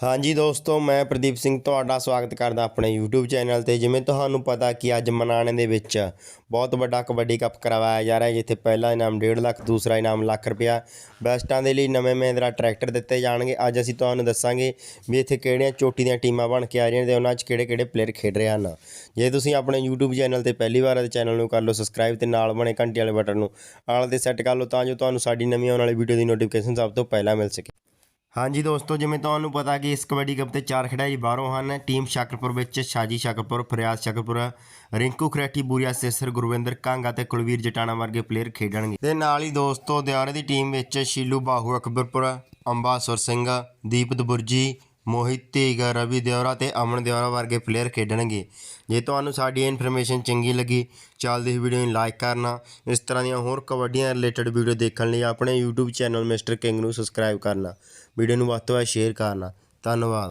ਹਾਂਜੀ ਦੋਸਤੋ, ਮੈਂ ਪ੍ਰਦੀਪ ਸਿੰਘ ਤੁਹਾਡਾ ਸਵਾਗਤ ਕਰਦਾ ਆਪਣੇ YouTube ਚੈਨਲ ਤੇ। ਜਿਵੇਂ ਤੁਹਾਨੂੰ ਪਤਾ ਕਿ ਅੱਜ ਮਨਾਣੇ ਦੇ ਵਿੱਚ ਬਹੁਤ ਵੱਡਾ ਕਬੱਡੀ ਕੱਪ ਕਰਵਾਇਆ ਜਾ ਰਿਹਾ, ਜਿੱਥੇ ਪਹਿਲਾ ਇਨਾਮ 1.5 ਲੱਖ, ਦੂਸਰਾ ਇਨਾਮ ਲੱਖ ਰੁਪਇਆ ਬੈਸਟਾਂ ਦੇ ਲਈ ਨਵੇਂ ਮਹਿੰਦਰਾ ਟਰੈਕਟਰ ਦਿੱਤੇ ਜਾਣਗੇ। ਅੱਜ ਅਸੀਂ ਤੁਹਾਨੂੰ ਦੱਸਾਂਗੇ ਵੀ ਇੱਥੇ ਕਿਹੜੀਆਂ ਚੋਟੀ ਦੀਆਂ ਟੀਮਾਂ ਬਣ ਕੇ ਆ ਰਹੀਆਂ ਨੇ ਤੇ ਉਹਨਾਂ 'ਚ ਕਿਹੜੇ ਕਿਹੜੇ ਪਲੇਅਰ ਖੇਡ ਰਹੇ ਹਨ। ਜੇ ਤੁਸੀਂ ਆਪਣੇ YouTube ਚੈਨਲ ਤੇ ਪਹਿਲੀ ਵਾਰ ਹੈ ਚੈਨਲ ਨੂੰ ਕਰ ਲਓ ਸਬਸਕ੍ਰਾਈਬ ਤੇ ਨਾਲ ਬਣੇ ਘੰਟੀ ਵਾਲੇ ਬਟਨ ਨੂੰ ਆਲ ਤੇ ਸੈੱਟ ਕਰ ਲਓ, ਤਾਂ ਜੋ ਤੁਹਾਨੂੰ ਸਾਡੀ ਨਵੀਂ ਆਉਣ ਵਾਲੀ ਵੀਡੀਓ ਦੀ ਨੋਟੀਫਿਕੇਸ਼ਨ ਸਭ ਤੋਂ ਪਹਿਲਾਂ ਮਿਲ ਸਕੇ। ਹਾਂਜੀ ਦੋਸਤੋ, ਜਿਵੇਂ ਤੁਹਾਨੂੰ ਪਤਾ ਕਿ ਇਸ ਕਬੱਡੀ ਕੱਪ ਤੇ ਚਾਰ ਖਿਡਾਰੀ ਬਾਹਰੋਂ ਹਨ, ਟੀਮ ਸ਼ਾਕਰਪੁਰ ਵਿੱਚ ਸ਼ਾਜੀ ਸ਼ਾਕਰਪੁਰ, ਫਰਿਆਜ਼ ਸ਼ਾਕਰਪੁਰ, ਰਿੰਕੂ ਖਰੇਟੀ, ਬੂਰੀਆ ਸੇਸਰ, ਗੁਰਵਿੰਦਰ ਕਾਂਗਾ ਤੇ ਕੁਲਵੀਰ ਜਟਾਣਾ ਵਰਗੇ ਪਲੇਅਰ ਖੇਡਣਗੇ। ਤੇ ਨਾਲ ਹੀ ਦੋਸਤੋ ਦਿਆਰੇ ਦੀ ਟੀਮ ਵਿੱਚ ਸ਼ੀਲੂ ਬਾਹੂ ਅਕਬਰਪੁਰ, ਅੰਬਾਸੁਰ ਸਿੰਘ ਦੀਪਤ ਬੁਰਜੀ ਮੋਹਿਤ, ਤੇਗਾ, ਰਵੀ ਦਿਓਰਾ ਤੇ ਅਮਨ ਦਿਓਰਾ ਵਰਗੇ ਪਲੇਅਰ ਖੇਡਣਗੇ। ਜੇ ਤੁਹਾਨੂੰ ਸਾਡੀ ਇਹ ਇਨਫੋਰਮੇਸ਼ਨ ਚੰਗੀ ਲੱਗੀ ਚੱਲਦੀ ਹੀ ਵੀਡੀਓ ਨੂੰ ਲਾਈਕ ਕਰਨਾ। ਇਸ ਤਰ੍ਹਾਂ ਦੀਆਂ ਹੋਰ ਕਬੱਡੀਆਂ ਰਿਲੇਟਡ ਵੀਡੀਓ ਦੇਖਣ ਲਈ ਆਪਣੇ YouTube ਚੈਨਲ ਮਿਸਟਰ ਕਿੰਗ ਨੂੰ ਸਬਸਕ੍ਰਾਈਬ ਕਰਨਾ। ਵੀਡੀਓ ਨੂੰ ਵੱਧ ਤੋਂ ਵੱਧ ਸ਼ੇਅਰ ਕਰਨਾ। ਧੰਨਵਾਦ।